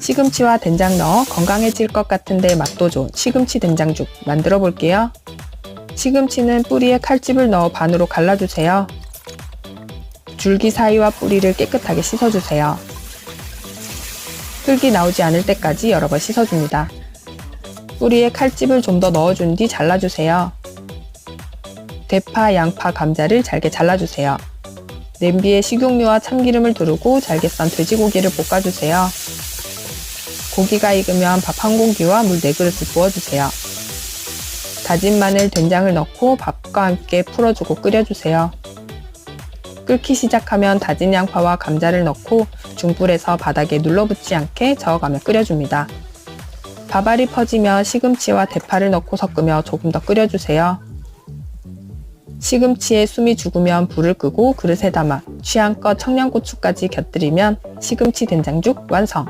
시금치와 된장 넣어 건강해질 것 같은데 맛도 좋은 시금치 된장죽 만들어 볼게요. 시금치는 뿌리에 칼집을 넣어 반으로 갈라주세요. 줄기 사이와 뿌리를 깨끗하게 씻어주세요. 흙이 나오지 않을 때까지 여러 번 씻어줍니다. 뿌리에 칼집을 좀 더 넣어준 뒤 잘라주세요. 대파, 양파, 감자를 잘게 잘라주세요. 냄비에 식용유와 참기름을 두르고 잘게 썬 돼지고기를 볶아주세요. 고기가 익으면 밥 한 공기와 물 4그릇을 부어주세요. 다진 마늘, 된장을 넣고 밥과 함께 풀어주고 끓여주세요. 끓기 시작하면 다진 양파와 감자를 넣고 중불에서 바닥에 눌러붙지 않게 저어가며 끓여줍니다. 밥알이 퍼지면 시금치와 대파를 넣고 섞으며 조금 더 끓여주세요. 시금치에 숨이 죽으면 불을 끄고 그릇에 담아 취향껏 청양고추까지 곁들이면 시금치 된장죽 완성!